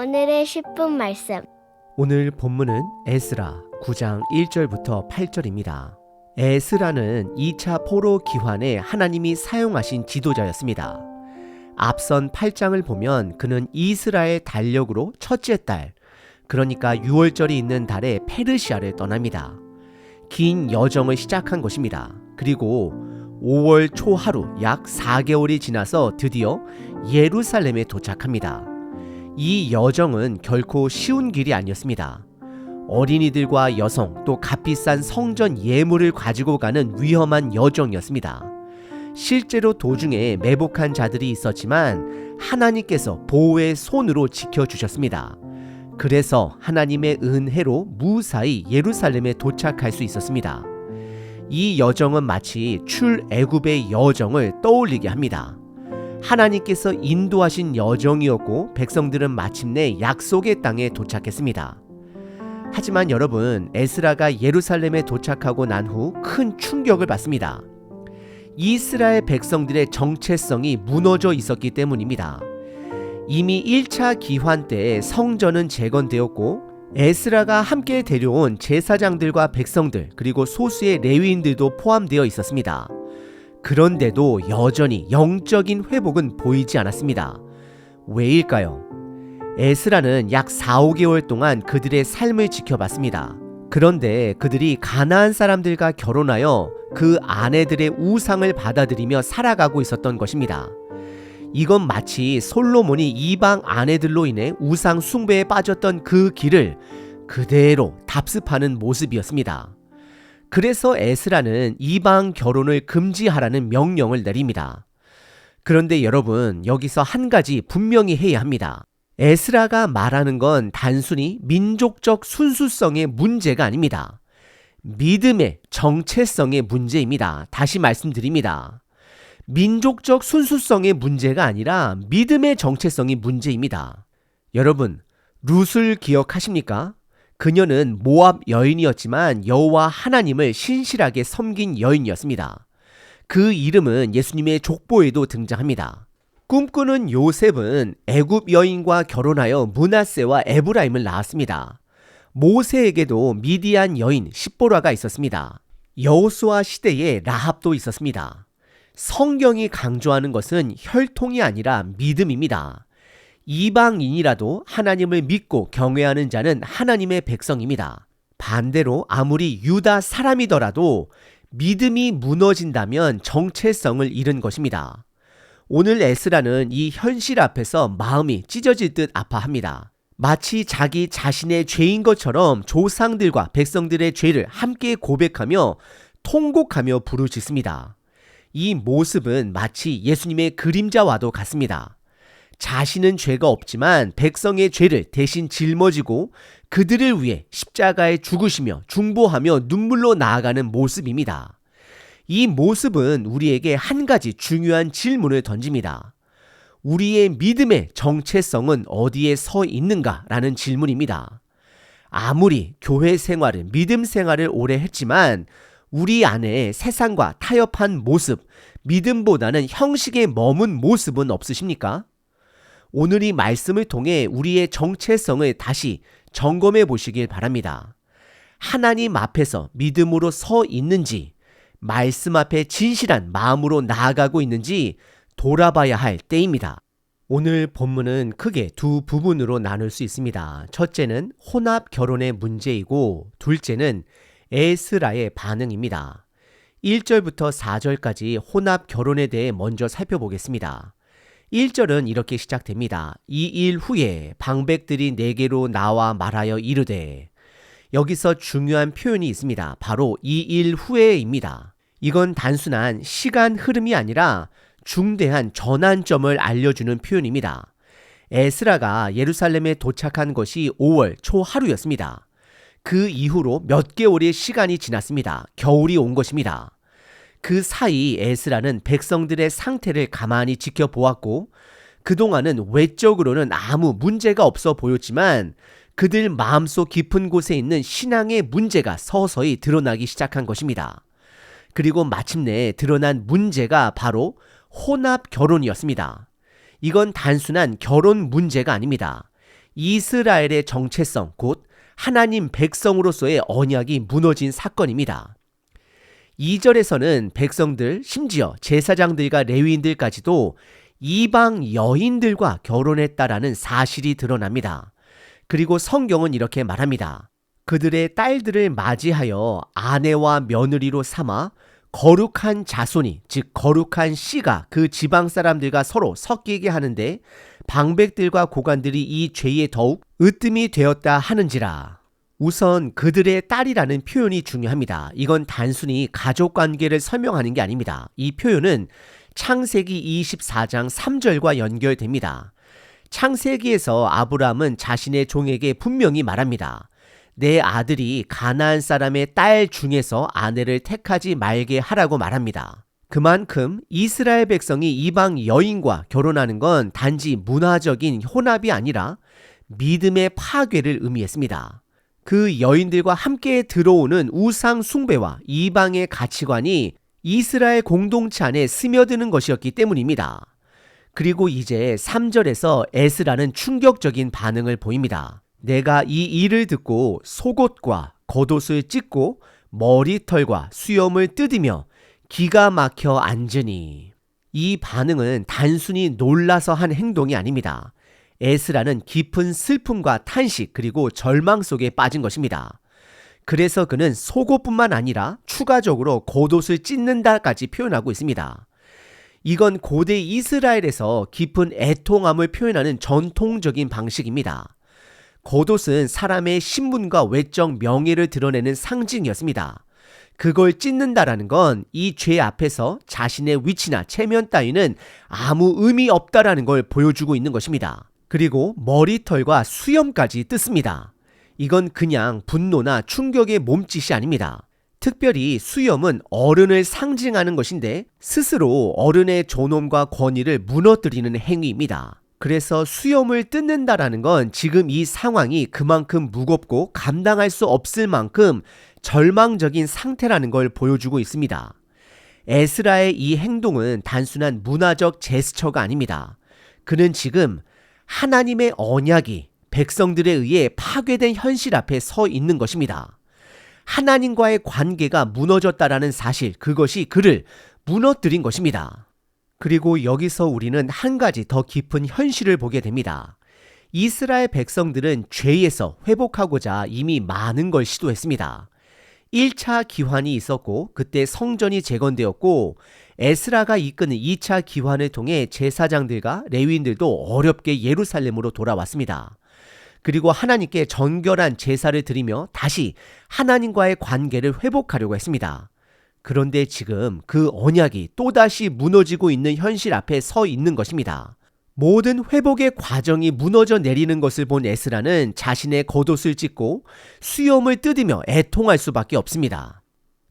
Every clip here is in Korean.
오늘의 10분 말씀. 오늘 본문은 에스라 9장 1절부터 8절입니다. 에스라는 2차 포로 기환에 하나님이 사용하신 지도자였습니다. 앞선 8장을 보면 그는 이스라엘 달력으로 첫째 달, 그러니까 6월절이 있는 달에 페르시아를 떠납니다. 긴 여정을 시작한 것입니다. 그리고 5월 초 하루 약 4개월이 지나서 드디어 예루살렘에 도착합니다. 이 여정은 결코 쉬운 길이 아니었습니다. 어린이들과 여성 또 값비싼 성전 예물을 가지고 가는 위험한 여정이었습니다. 실제로 도중에 매복한 자들이 있었지만 하나님께서 보호의 손으로 지켜주셨습니다. 그래서 하나님의 은혜로 무사히 예루살렘에 도착할 수 있었습니다. 이 여정은 마치 출애굽의 여정을 떠올리게 합니다. 하나님께서 인도하신 여정이었고 백성들은 마침내 약속의 땅에 도착했습니다. 하지만 여러분, 에스라가 예루살렘에 도착하고 난 후 큰 충격을 받습니다. 이스라엘 백성들의 정체성이 무너져 있었기 때문입니다. 이미 1차 기환 때 성전은 재건되었고 에스라가 함께 데려온 제사장들과 백성들 그리고 소수의 레위인들도 포함되어 있었습니다. 그런데도 여전히 영적인 회복은 보이지 않았습니다. 왜일까요? 에스라는 약 4, 5개월 동안 그들의 삶을 지켜봤습니다. 그런데 그들이 가나안 사람들과 결혼하여 그 아내들의 우상을 받아들이며 살아가고 있었던 것입니다. 이건 마치 솔로몬이 이방 아내들로 인해 우상 숭배에 빠졌던 그 길을 그대로 답습하는 모습이었습니다. 그래서 에스라는 이방 결혼을 금지하라는 명령을 내립니다. 그런데 여러분, 여기서 한 가지 분명히 해야 합니다. 에스라가 말하는 건 단순히 민족적 순수성의 문제가 아닙니다. 믿음의 정체성의 문제입니다. 다시 말씀드립니다. 민족적 순수성의 문제가 아니라 믿음의 정체성이 문제입니다. 여러분, 룻을 기억하십니까? 그녀는 모압 여인이었지만 여호와 하나님을 신실하게 섬긴 여인이었습니다. 그 이름은 예수님의 족보에도 등장합니다. 꿈꾸는 요셉은 애굽 여인과 결혼하여 문하세와 에브라임을 낳았습니다. 모세에게도 미디안 여인 십보라가 있었습니다. 여호수아 시대에 라합도 있었습니다. 성경이 강조하는 것은 혈통이 아니라 믿음입니다. 이방인이라도 하나님을 믿고 경외하는 자는 하나님의 백성입니다. 반대로 아무리 유다 사람이더라도 믿음이 무너진다면 정체성을 잃은 것입니다. 오늘 에스라는 이 현실 앞에서 마음이 찢어질 듯 아파합니다. 마치 자기 자신의 죄인 것처럼 조상들과 백성들의 죄를 함께 고백하며 통곡하며 부르짖습니다. 이 모습은 마치 예수님의 그림자와도 같습니다. 자신은 죄가 없지만 백성의 죄를 대신 짊어지고 그들을 위해 십자가에 죽으시며 중보하며 눈물로 나아가는 모습입니다. 이 모습은 우리에게 한 가지 중요한 질문을 던집니다. 우리의 믿음의 정체성은 어디에 서 있는가라는 질문입니다. 아무리 교회 생활을, 믿음 생활을 오래 했지만 우리 안에 세상과 타협한 모습, 믿음보다는 형식에 머문 모습은 없으십니까? 오늘 이 말씀을 통해 우리의 정체성을 다시 점검해 보시길 바랍니다. 하나님 앞에서 믿음으로 서 있는지, 말씀 앞에 진실한 마음으로 나아가고 있는지 돌아봐야 할 때입니다. 오늘 본문은 크게 두 부분으로 나눌 수 있습니다. 첫째는 혼합 결혼의 문제이고, 둘째는 에스라의 반응입니다. 1절부터 4절까지 혼합 결혼에 대해 먼저 살펴보겠습니다. 1절은 이렇게 시작됩니다. 이 일 후에 방백들이 내게로 나와 말하여 이르되 여기서 중요한 표현이 있습니다. 바로 이 일 후에입니다. 이건 단순한 시간 흐름이 아니라 중대한 전환점을 알려주는 표현입니다. 에스라가 예루살렘에 도착한 것이 5월 초 하루였습니다. 그 이후로 몇 개월의 시간이 지났습니다. 겨울이 온 것입니다. 그 사이 에스라는 백성들의 상태를 가만히 지켜보았고 그동안은 외적으로는 아무 문제가 없어 보였지만 그들 마음속 깊은 곳에 있는 신앙의 문제가 서서히 드러나기 시작한 것입니다. 그리고 마침내 드러난 문제가 바로 혼합 결혼이었습니다. 이건 단순한 결혼 문제가 아닙니다. 이스라엘의 정체성, 곧 하나님 백성으로서의 언약이 무너진 사건입니다. 2절에서는 백성들, 심지어 제사장들과 레위인들까지도 이방 여인들과 결혼했다라는 사실이 드러납니다. 그리고 성경은 이렇게 말합니다. 그들의 딸들을 맞이하여 아내와 며느리로 삼아 거룩한 자손이, 즉 거룩한 씨가 그 지방 사람들과 서로 섞이게 하는데 방백들과 고관들이 이 죄에 더욱 으뜸이 되었다 하는지라. 우선 그들의 딸이라는 표현이 중요합니다. 이건 단순히 가족 관계를 설명하는 게 아닙니다. 이 표현은 창세기 24장 3절과 연결됩니다. 창세기에서 아브라함은 자신의 종에게 분명히 말합니다. 내 아들이 가나안 사람의 딸 중에서 아내를 택하지 말게 하라고 말합니다. 그만큼 이스라엘 백성이 이방 여인과 결혼하는 건 단지 문화적인 혼합이 아니라 믿음의 파괴를 의미했습니다. 그 여인들과 함께 들어오는 우상 숭배와 이방의 가치관이 이스라엘 공동체 안에 스며드는 것이었기 때문입니다. 그리고 이제 3절에서 에스라는 충격적인 반응을 보입니다. 내가 이 일을 듣고 속옷과 겉옷을 찢고 머리털과 수염을 뜯으며 기가 막혀 앉으니 이 반응은 단순히 놀라서 한 행동이 아닙니다. 에스라는 깊은 슬픔과 탄식 그리고 절망 속에 빠진 것입니다. 그래서 그는 속옷뿐만 아니라 추가적으로 겉옷을 찢는다까지 표현하고 있습니다. 이건 고대 이스라엘에서 깊은 애통함을 표현하는 전통적인 방식입니다. 겉옷은 사람의 신분과 외적 명예를 드러내는 상징이었습니다. 그걸 찢는다라는 건 이 죄 앞에서 자신의 위치나 체면 따위는 아무 의미 없다라는 걸 보여주고 있는 것입니다. 그리고 머리털과 수염까지 뜯습니다. 이건 그냥 분노나 충격의 몸짓이 아닙니다. 특별히 수염은 어른을 상징하는 것인데 스스로 어른의 존엄과 권위를 무너뜨리는 행위입니다. 그래서 수염을 뜯는다라는 건 지금 이 상황이 그만큼 무겁고 감당할 수 없을 만큼 절망적인 상태라는 걸 보여주고 있습니다. 에스라의 이 행동은 단순한 문화적 제스처가 아닙니다. 그는 지금 하나님의 언약이 백성들에 의해 파괴된 현실 앞에 서 있는 것입니다. 하나님과의 관계가 무너졌다라는 사실, 그것이 그를 무너뜨린 것입니다. 그리고 여기서 우리는 한 가지 더 깊은 현실을 보게 됩니다. 이스라엘 백성들은 죄에서 회복하고자 이미 많은 걸 시도했습니다. 1차 기환이 있었고 그때 성전이 재건되었고 에스라가 이끄는 2차 기환을 통해 제사장들과 레위인들도 어렵게 예루살렘으로 돌아왔습니다. 그리고 하나님께 정결한 제사를 드리며 다시 하나님과의 관계를 회복하려고 했습니다. 그런데 지금 그 언약이 또다시 무너지고 있는 현실 앞에 서 있는 것입니다. 모든 회복의 과정이 무너져 내리는 것을 본 에스라는 자신의 겉옷을 찢고 수염을 뜯으며 애통할 수밖에 없습니다.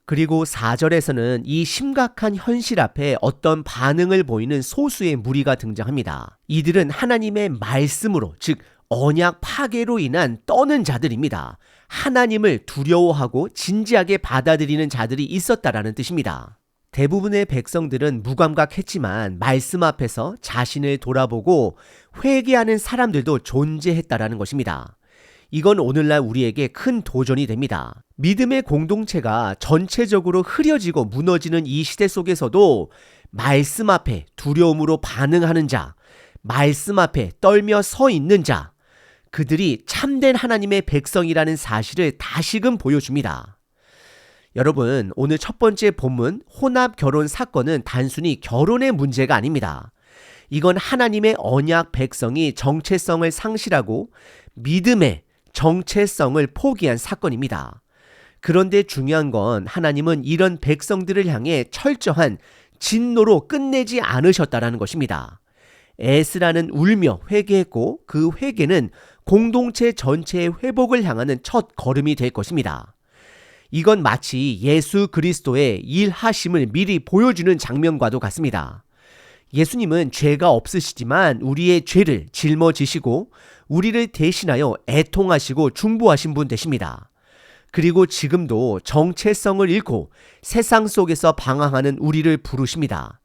그리고 4절에서는 이 심각한 현실 앞에 어떤 반응을 보이는 소수의 무리가 등장합니다. 이들은 하나님의 말씀으로, 즉, 언약 파괴로 인한 떠는 자들입니다. 하나님을 두려워하고 진지하게 받아들이는 자들이 있었다라는 뜻입니다. 대부분의 백성들은 무감각했지만 말씀 앞에서 자신을 돌아보고 회개하는 사람들도 존재했다라는 것입니다. 이건 오늘날 우리에게 큰 도전이 됩니다. 믿음의 공동체가 전체적으로 흐려지고 무너지는 이 시대 속에서도 말씀 앞에 두려움으로 반응하는 자, 말씀 앞에 떨며 서 있는 자, 그들이 참된 하나님의 백성이라는 사실을 다시금 보여줍니다. 여러분, 오늘 첫 번째 본문 혼합 결혼 사건은 단순히 결혼의 문제가 아닙니다. 이건 하나님의 언약 백성이 정체성을 상실하고 믿음의 정체성을 포기한 사건입니다. 그런데 중요한 건 하나님은 이런 백성들을 향해 철저한 진노로 끝내지 않으셨다라는 것입니다. 에스라는 울며 회개했고 그 회개는 공동체 전체의 회복을 향하는 첫 걸음이 될 것입니다. 이건 마치 예수 그리스도의 일하심을 미리 보여주는 장면과도 같습니다. 예수님은 죄가 없으시지만 우리의 죄를 짊어지시고 우리를 대신하여 애통하시고 중보하신 분 되십니다. 그리고 지금도 정체성을 잃고 세상 속에서 방황하는 우리를 부르십니다.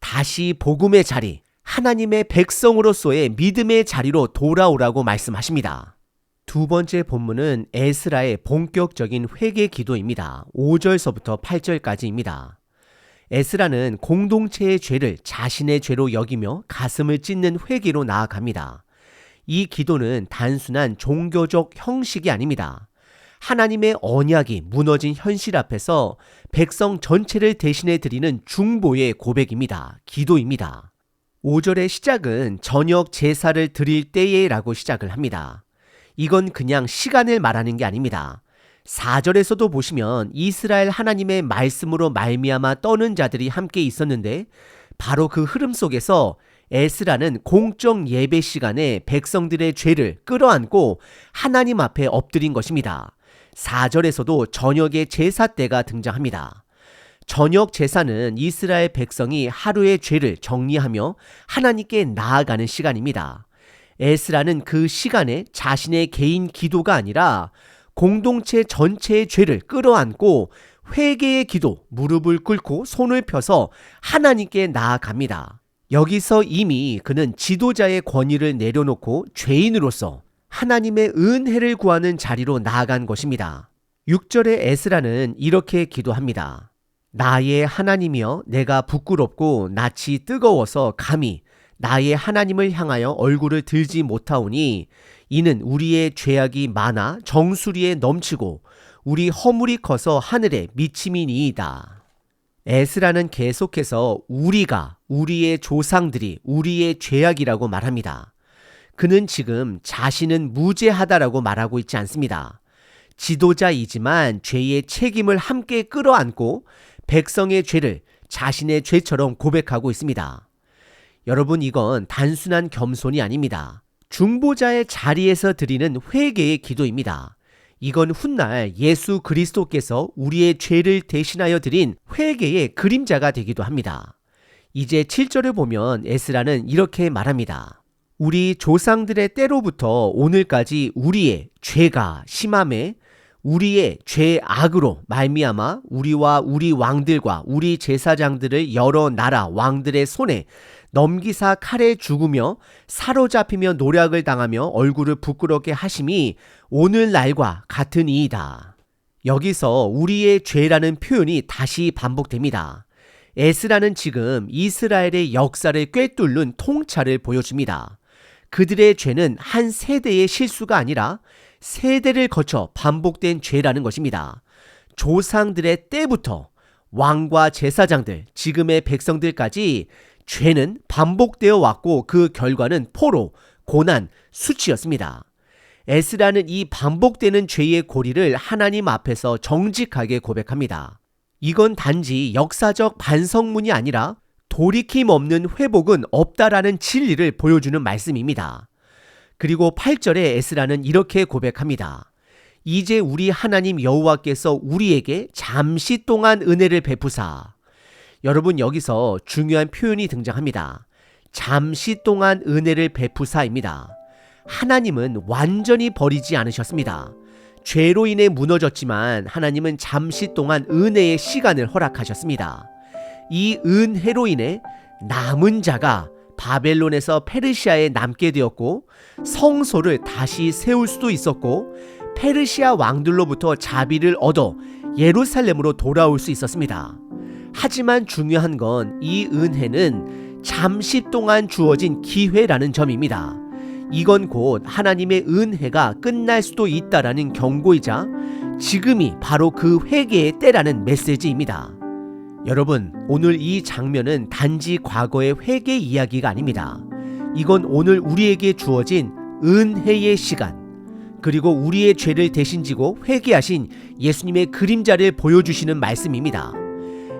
다시 복음의 자리, 하나님의 백성으로서의 믿음의 자리로 돌아오라고 말씀하십니다. 두 번째 본문은 에스라의 본격적인 회개 기도입니다. 5절서부터 8절까지입니다. 에스라는 공동체의 죄를 자신의 죄로 여기며 가슴을 찢는 회개로 나아갑니다. 이 기도는 단순한 종교적 형식이 아닙니다. 하나님의 언약이 무너진 현실 앞에서 백성 전체를 대신해 드리는 중보의 고백입니다. 기도입니다. 5절의 시작은 저녁 제사를 드릴 때에 라고 시작을 합니다. 이건 그냥 시간을 말하는 게 아닙니다. 4절에서도 보시면 이스라엘 하나님의 말씀으로 말미암아 떠는 자들이 함께 있었는데 바로 그 흐름 속에서 에스라는 공적 예배 시간에 백성들의 죄를 끌어안고 하나님 앞에 엎드린 것입니다. 4절에서도 저녁의 제사 때가 등장합니다. 저녁 제사는 이스라엘 백성이 하루의 죄를 정리하며 하나님께 나아가는 시간입니다. 에스라는 그 시간에 자신의 개인 기도가 아니라 공동체 전체의 죄를 끌어안고 회개의 기도, 무릎을 꿇고 손을 펴서 하나님께 나아갑니다. 여기서 이미 그는 지도자의 권위를 내려놓고 죄인으로서 하나님의 은혜를 구하는 자리로 나아간 것입니다. 6절의 에스라는 이렇게 기도합니다. 나의 하나님이여 내가 부끄럽고 낯이 뜨거워서 감히 나의 하나님을 향하여 얼굴을 들지 못하오니 이는 우리의 죄악이 많아 정수리에 넘치고 우리 허물이 커서 하늘에 미침이니이다. 에스라는 계속해서 우리가 우리의 조상들이 우리의 죄악이라고 말합니다. 그는 지금 자신은 무죄하다라고 말하고 있지 않습니다. 지도자이지만 죄의 책임을 함께 끌어안고 백성의 죄를 자신의 죄처럼 고백하고 있습니다. 여러분, 이건 단순한 겸손이 아닙니다. 중보자의 자리에서 드리는 회개의 기도입니다. 이건 훗날 예수 그리스도께서 우리의 죄를 대신하여 드린 회개의 그림자가 되기도 합니다. 이제 7절을 보면 에스라는 이렇게 말합니다. 우리 조상들의 때로부터 오늘까지 우리의 죄가 심함에 우리의 죄악으로 말미암아 우리와 우리 왕들과 우리 제사장들을 여러 나라 왕들의 손에 넘기사 칼에 죽으며 사로잡히며 노략을 당하며 얼굴을 부끄럽게 하심이 오늘날과 같은 이이다. 여기서 우리의 죄라는 표현이 다시 반복됩니다. 에스라는 지금 이스라엘의 역사를 꿰뚫는 통찰을 보여줍니다. 그들의 죄는 한 세대의 실수가 아니라 세대를 거쳐 반복된 죄라는 것입니다. 조상들의 때부터 왕과 제사장들, 지금의 백성들까지 죄는 반복되어 왔고 그 결과는 포로, 고난, 수치였습니다. 에스라는 이 반복되는 죄의 고리를 하나님 앞에서 정직하게 고백합니다. 이건 단지 역사적 반성문이 아니라 돌이킴 없는 회복은 없다라는 진리를 보여주는 말씀입니다. 그리고 8절에 에스라는 이렇게 고백합니다. 이제 우리 하나님 여호와께서 우리에게 잠시 동안 은혜를 베푸사. 여러분 여기서 중요한 표현이 등장합니다. 잠시 동안 은혜를 베푸사입니다. 하나님은 완전히 버리지 않으셨습니다. 죄로 인해 무너졌지만 하나님은 잠시 동안 은혜의 시간을 허락하셨습니다. 이 은혜로 인해 남은 자가 바벨론에서 페르시아에 남게 되었고 성소를 다시 세울 수도 있었고 페르시아 왕들로부터 자비를 얻어 예루살렘으로 돌아올 수 있었습니다. 하지만 중요한 건 이 은혜는 잠시 동안 주어진 기회라는 점입니다. 이건 곧 하나님의 은혜가 끝날 수도 있다라는 경고이자 지금이 바로 그 회개의 때라는 메시지입니다. 여러분, 오늘 이 장면은 단지 과거의 회개 이야기가 아닙니다. 이건 오늘 우리에게 주어진 은혜의 시간, 그리고 우리의 죄를 대신 지고 회개하신 예수님의 그림자를 보여주시는 말씀입니다.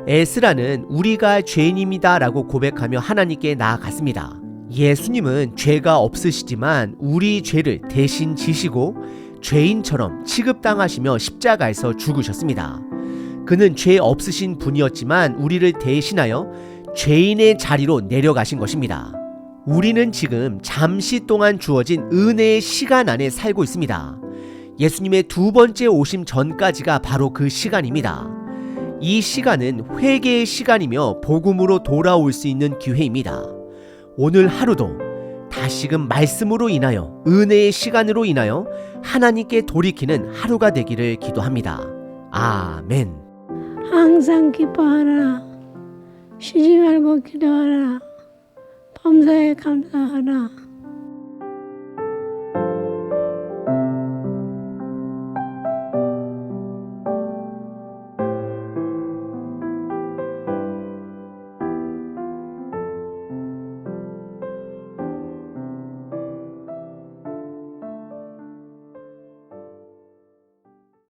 에스라는 우리가 죄인입니다라고 고백하며 하나님께 나아갔습니다. 예수님은 죄가 없으시지만 우리 죄를 대신 지시고 죄인처럼 취급당하시며 십자가에서 죽으셨습니다. 그는 죄 없으신 분이었지만 우리를 대신하여 죄인의 자리로 내려가신 것입니다. 우리는 지금 잠시 동안 주어진 은혜의 시간 안에 살고 있습니다. 예수님의 두 번째 오심 전까지가 바로 그 시간입니다. 이 시간은 회개의 시간이며 복음으로 돌아올 수 있는 기회입니다. 오늘 하루도 다시금 말씀으로 인하여 은혜의 시간으로 인하여 하나님께 돌이키는 하루가 되기를 기도합니다. 아멘. 항상 기뻐하라. 쉬지 말고 기도하라. 범사에 감사하라.